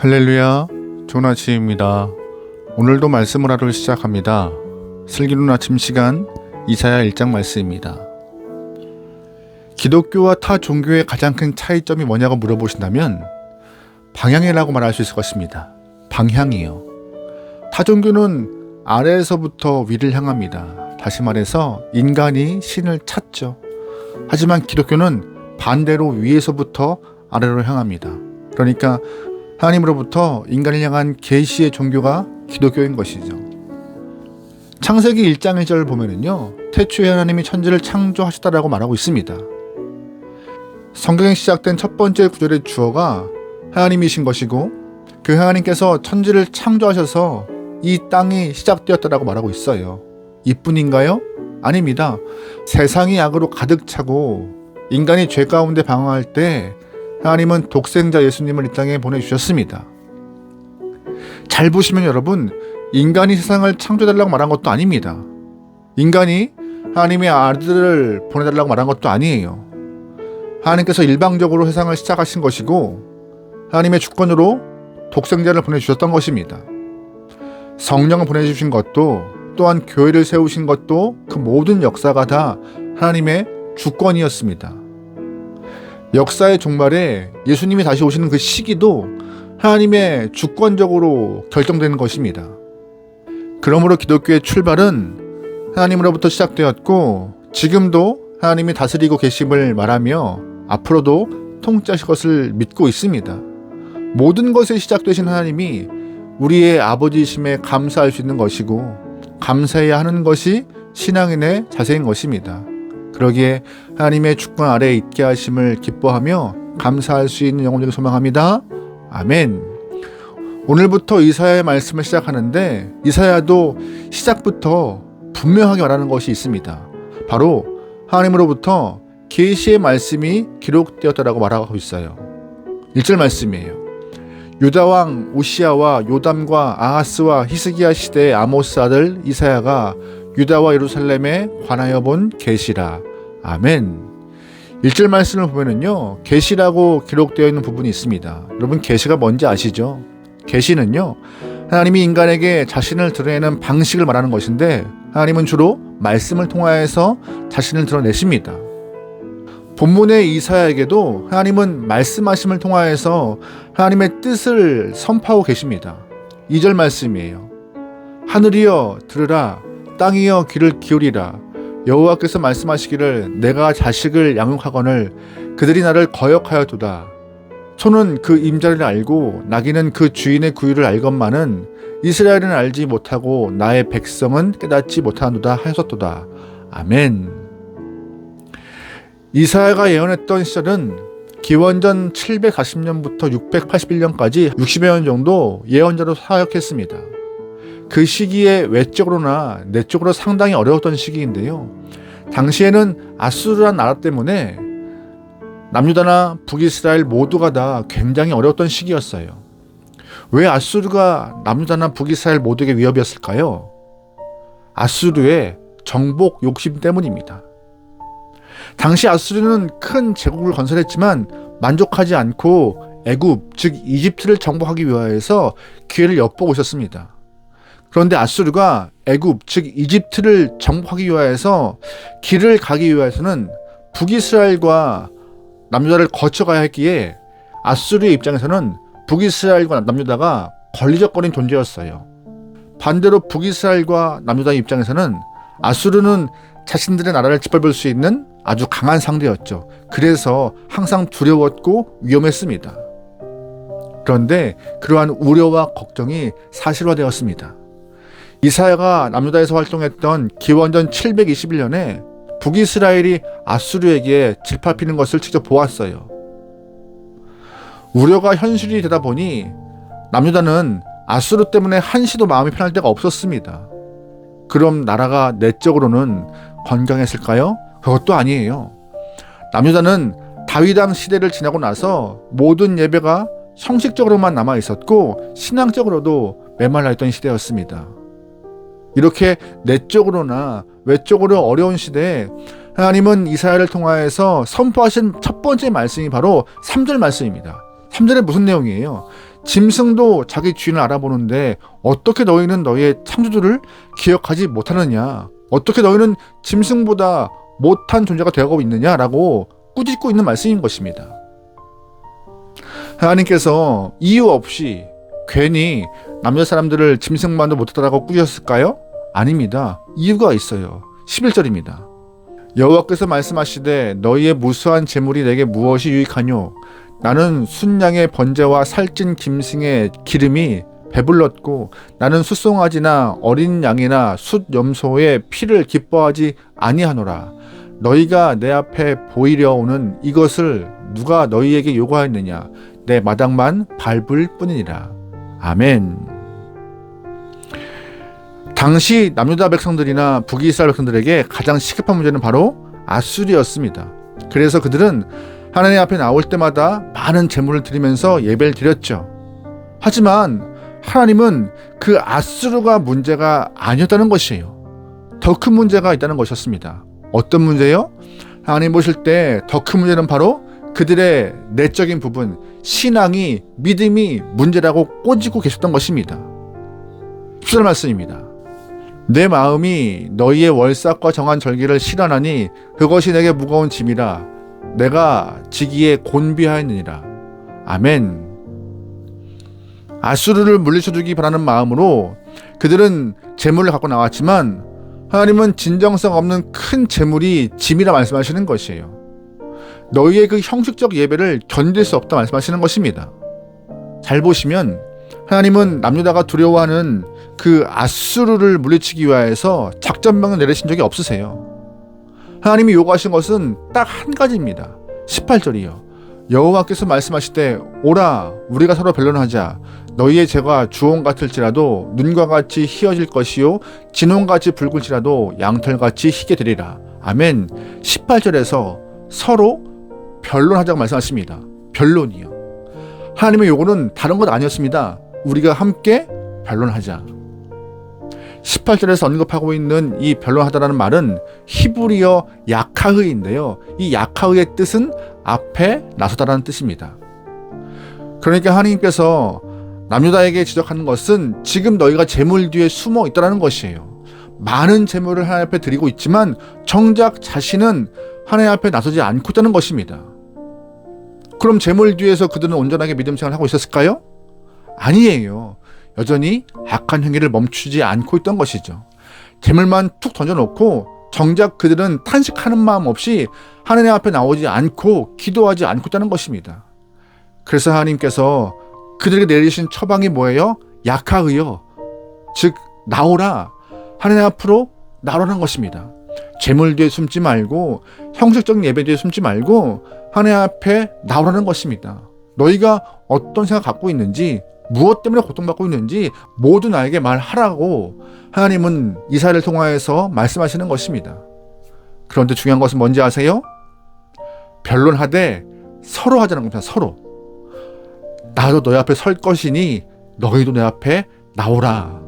할렐루야, 좋은 아침입니다. 오늘도 말씀을 하루 시작합니다. 슬기로운 아침 시간 이사야 1장 말씀입니다. 기독교와 타 종교의 가장 큰 차이점이 뭐냐고 물어보신다면 방향이라고 말할 수 있을 것입니다. 방향이요. 타 종교는 아래에서부터 위를 향합니다. 다시 말해서 인간이 신을 찾죠. 하지만 기독교는 반대로 위에서부터 아래로 향합니다. 그러니까 하나님으로부터 인간을 향한 계시의 종교가 기독교인 것이죠. 창세기 1장 1절을 보면은요. 태초에 하나님이 천지를 창조하셨다라고 말하고 있습니다. 성경에 시작된 첫 번째 구절의 주어가 하나님이신 것이고 그 하나님께서 천지를 창조하셔서 이 땅이 시작되었다라고 말하고 있어요. 이뿐인가요? 아닙니다. 세상이 악으로 가득 차고 인간이 죄 가운데 방황할 때 하나님은 독생자 예수님을 이 땅에 보내주셨습니다. 잘 보시면 여러분, 인간이 세상을 창조해달라고 말한 것도 아닙니다. 인간이 하나님의 아들을 보내달라고 말한 것도 아니에요. 하나님께서 일방적으로 세상을 시작하신 것이고, 하나님의 주권으로 독생자를 보내주셨던 것입니다. 성령을 보내주신 것도, 또한 교회를 세우신 것도 그 모든 역사가 다 하나님의 주권이었습니다. 역사의 종말에 예수님이 다시 오시는 그 시기도 하나님의 주권적으로 결정되는 것입니다. 그러므로 기독교의 출발은 하나님으로부터 시작되었고 지금도 하나님이 다스리고 계심을 말하며 앞으로도 통치하실 것을 믿고 있습니다. 모든 것에 시작되신 하나님이 우리의 아버지심에 감사할 수 있는 것이고 감사해야 하는 것이 신앙인의 자세인 것입니다. 그러기에 하나님의 주권 아래에 있게 하심을 기뻐하며 감사할 수 있는 영혼들을 소망합니다. 아멘. 오늘부터 이사야의 말씀을 시작하는데 이사야도 시작부터 분명하게 말하는 것이 있습니다. 바로 하나님으로부터 계시의 말씀이 기록되었다라고 말하고 있어요. 1절 말씀이에요. 유다 왕 우시아와 요담과 아하스와 히스기야 시대의 아모스 아들 이사야가 유다와 예루살렘에 관하여 본 계시라. 아멘. 1절 말씀을 보면은요. 계시라고 기록되어 있는 부분이 있습니다. 여러분 계시가 뭔지 아시죠? 계시는요. 하나님이 인간에게 자신을 드러내는 방식을 말하는 것인데 하나님은 주로 말씀을 통하여서 자신을 드러내십니다. 본문의 이사야에게도 하나님은 말씀하심을 통하여서 하나님의 뜻을 선포하고 계십니다. 2절 말씀이에요. 하늘이여 들으라 땅이여 귀를 기울이라 여호와께서 말씀하시기를 내가 자식을 양육하거늘 그들이 나를 거역하여도다. 소는 그 임자를 알고 나귀는 그 주인의 구유를 알건만은 이스라엘은 알지 못하고 나의 백성은 깨닫지 못하노다 하였도다. 아멘. 이사야가 예언했던 시절은 기원전 740년부터 681년까지 60여 년 정도 예언자로 사역했습니다. 그 시기에 외적으로나 내적으로 상당히 어려웠던 시기인데요. 당시에는 아수르란 나라 때문에 남유다나 북이스라엘 모두가 다 굉장히 어려웠던 시기였어요. 왜 아수르가 남유다나 북이스라엘 모두에게 위협이었을까요? 아수르의 정복 욕심 때문입니다. 당시 아수르는 큰 제국을 건설했지만 만족하지 않고 애굽 즉 이집트를 정복하기 위하여서 기회를 엿보고 있었습니다. 그런데 아수르가 애굽 즉 이집트를 정복하기 위하여서 길을 가기 위해서는 북이스라엘과 남유다를 거쳐가야 했기에 아수르의 입장에서는 북이스라엘과 남유다가 걸리적거린 존재였어요. 반대로 북이스라엘과 남유다의 입장에서는 아수르는 자신들의 나라를 짓밟을 수 있는 아주 강한 상대였죠. 그래서 항상 두려웠고 위험했습니다. 그런데 그러한 우려와 걱정이 사실화되었습니다. 이사야가 남유다에서 활동했던 기원전 721년에 북이스라엘이 아수르에게 질밟히는 것을 직접 보았어요. 우려가 현실이 되다 보니 남유다는 아수르 때문에 한시도 마음이 편할 데가 없었습니다. 그럼 나라가 내적으로는 건강했을까요? 그것도 아니에요. 남유다는 다윗왕 시대를 지나고 나서 모든 예배가 형식적으로만 남아 있었고 신앙적으로도 메말라 있던 시대였습니다. 이렇게 내적으로나 외적으로 어려운 시대에 하나님은 이사야를 통하여서 선포하신 첫 번째 말씀이 바로 3절 말씀입니다. 3절에 무슨 내용이에요? 짐승도 자기 주인을 알아보는데 어떻게 너희는 너희의 창조주를 기억하지 못하느냐? 어떻게 너희는 짐승보다 못한 존재가 되어가고 있느냐라고 꾸짖고 있는 말씀인 것입니다. 하나님께서 이유 없이 괜히 남녀 사람들을 짐승만도 못하다라고 꾸짖었을까요? 아닙니다. 이유가 있어요. 11절입니다. 여호와께서 말씀하시되 너희의 무수한 재물이 내게 무엇이 유익하뇨? 나는 순양의 번제와 살찐 짐승의 기름이 배불렀고 나는 숫송아지나 어린 양이나 숫 염소의 피를 기뻐하지 아니하노라. 너희가 내 앞에 보이려 오는 이것을 누가 너희에게 요구하였느냐? 내 마당만 밟을 뿐이니라. 아멘. 당시 남유다 백성들이나 북이스라엘 백성들에게 가장 시급한 문제는 바로 아수리였습니다. 그래서 그들은 하나님 앞에 나올 때마다 많은 제물을 드리면서 예배를 드렸죠. 하지만 하나님은 그 아수르가 문제가 아니었다는 것이에요. 더 큰 문제가 있다는 것이었습니다. 어떤 문제요? 하나님 보실 때 더 큰 문제는 바로 그들의 내적인 부분, 신앙이, 믿음이 문제라고 꼬지고 계셨던 것입니다. 10절 말씀입니다. 내 마음이 너희의 월삭과 정한 절기를 실현하니 그것이 내게 무거운 짐이라 내가 지기에 곤비하였느니라. 아멘. 아수르를 물리쳐주기 바라는 마음으로 그들은 재물을 갖고 나왔지만 하나님은 진정성 없는 큰 재물이 짐이라 말씀하시는 것이에요. 너희의 그 형식적 예배를 견딜 수 없다 말씀하시는 것입니다. 잘 보시면 하나님은 남유다가 두려워하는 그 아수르를 물리치기 위하여서 작전명을 내리신 적이 없으세요. 하나님이 요구하신 것은 딱 한 가지입니다. 18절이요. 여호와께서 말씀하실 때 오라 우리가 서로 변론하자 너희의 죄가 주홍 같을지라도 눈과 같이 희어질 것이요 진홍같이 붉을지라도 양털같이 희게 되리라. 아멘. 18절에서 서로 변론하자고 말씀하십니다. 변론이요. 하나님의 요구는 다른 것 아니었습니다. 우리가 함께 변론하자. 18절에서 언급하고 있는 이 변론하다라는 말은 히브리어 야카흐인데요. 이 야카흐의 뜻은 앞에 나서다라는 뜻입니다. 그러니까 하나님께서 남유다에게 지적하는 것은 지금 너희가 재물 뒤에 숨어 있다라는 것이에요. 많은 재물을 하나님 앞에 드리고 있지만 정작 자신은 하나님 앞에 나서지 않고 있다는 것입니다. 그럼 재물 뒤에서 그들은 온전하게 믿음 생활을 하고 있었을까요? 아니에요. 여전히 악한 행위를 멈추지 않고 있던 것이죠. 재물만 툭 던져놓고 정작 그들은 탄식하는 마음 없이 하나님 앞에 나오지 않고 기도하지 않고 있다는 것입니다. 그래서 하나님께서 그들에게 내리신 처방이 뭐예요? 약하의요. 즉 나오라. 하나님 앞으로 나오라는 것입니다. 재물 뒤에 숨지 말고 형식적인 예배 뒤에 숨지 말고 하나님 앞에 나오라는 것입니다. 너희가 어떤 생각 갖고 있는지 무엇 때문에 고통받고 있는지 모두 나에게 말하라고 하나님은 이사를 통하여서 말씀하시는 것입니다. 그런데 중요한 것은 뭔지 아세요? 변론하되 서로 하자는 겁니다. 서로. 나도 너희 앞에 설 것이니 너희도 내 앞에 나오라.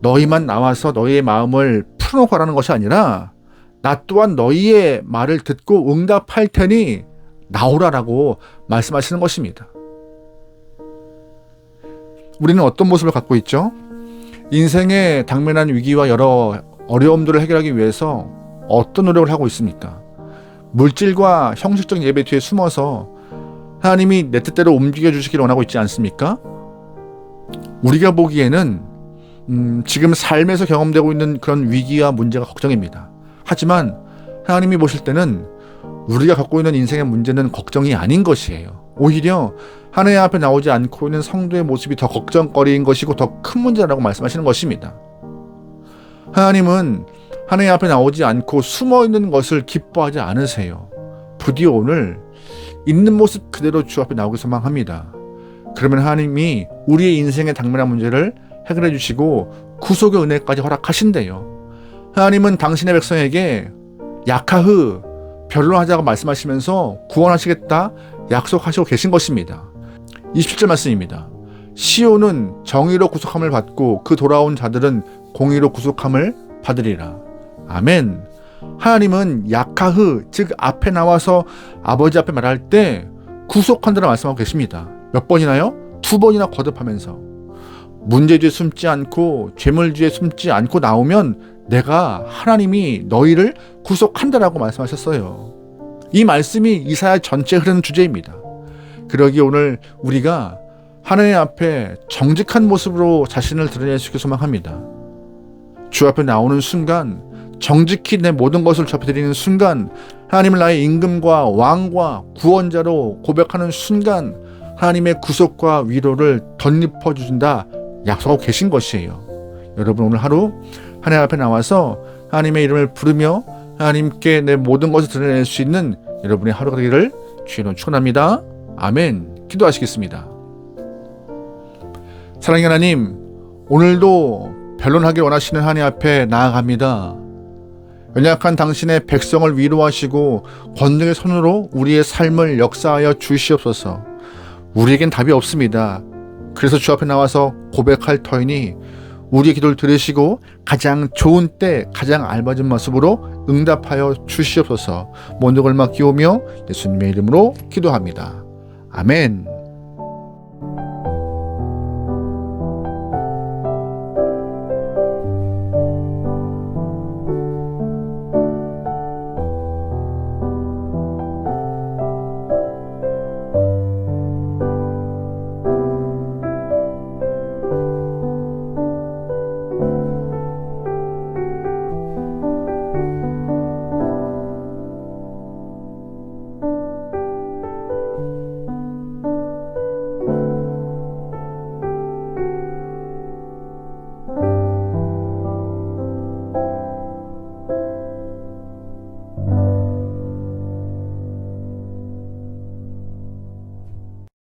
너희만 나와서 너희의 마음을 풀어놓고 하라는 것이 아니라 나 또한 너희의 말을 듣고 응답할 테니 나오라라고 말씀하시는 것입니다. 우리는 어떤 모습을 갖고 있죠? 인생에 당면한 위기와 여러 어려움들을 해결하기 위해서 어떤 노력을 하고 있습니까? 물질과 형식적 예배 뒤에 숨어서 하나님이 내 뜻대로 움직여 주시기를 원하고 있지 않습니까? 우리가 보기에는 음, 지금 삶에서 경험되고 있는 그런 위기와 문제가 걱정입니다. 하지만 하나님이 보실 때는 우리가 갖고 있는 인생의 문제는 걱정이 아닌 것이에요. 오히려 하나님 앞에 나오지 않고 있는 성도의 모습이 더 걱정거리인 것이고 더 큰 문제라고 말씀하시는 것입니다. 하나님은 하나님 앞에 나오지 않고 숨어 있는 것을 기뻐하지 않으세요. 부디 오늘 있는 모습 그대로 주 앞에 나오기 소망합니다. 그러면 하나님이 우리의 인생의 당면한 문제를 해결해 주시고 구속의 은혜까지 허락하신대요. 하나님은 당신의 백성에게 약하흐 변론하자고 말씀하시면서 구원하시겠다 약속하시고 계신 것입니다. 27절 말씀입니다. 시온은 정의로 구속함을 받고 그 돌아온 자들은 공의로 구속함을 받으리라. 아멘. 하나님은 야카흐 즉 앞에 나와서 아버지 앞에 말할 때 구속한다고 말씀하고 계십니다. 몇 번이나요? 두 번이나 거듭하면서 문제주에 숨지 않고 죄물주에 숨지 않고 나오면 내가 하나님이 너희를 구속한다라고 말씀하셨어요. 이 말씀이 이사야 전체 흐르는 주제입니다. 그러기 오늘 우리가 하나님 앞에 정직한 모습으로 자신을 드러낼 수 있게 소망합니다. 주 앞에 나오는 순간 정직히 내 모든 것을 주 앞에 드리는 순간 하나님을 나의 임금과 왕과 구원자로 고백하는 순간 하나님의 구속과 위로를 덧입어 주신다 약속하고 계신 것이에요. 여러분 오늘 하루 하나님 앞에 나와서 하나님의 이름을 부르며 하나님께 내 모든 것을 드러낼 수 있는 여러분의 하루가 되기를 주의로 축원합니다. 아멘. 기도하시겠습니다. 사랑의 하나님, 오늘도 변론하길 원하시는 하나님 앞에 나아갑니다. 연약한 당신의 백성을 위로하시고 권능의 손으로 우리의 삶을 역사하여 주시옵소서. 우리에겐 답이 없습니다. 그래서 주 앞에 나와서 고백할 터이니 우리의 기도를 들으시고 가장 좋은 때 가장 알맞은 모습으로 응답하여 주시옵소서. 모든 걸 맡기오며 예수님의 이름으로 기도합니다. 아멘.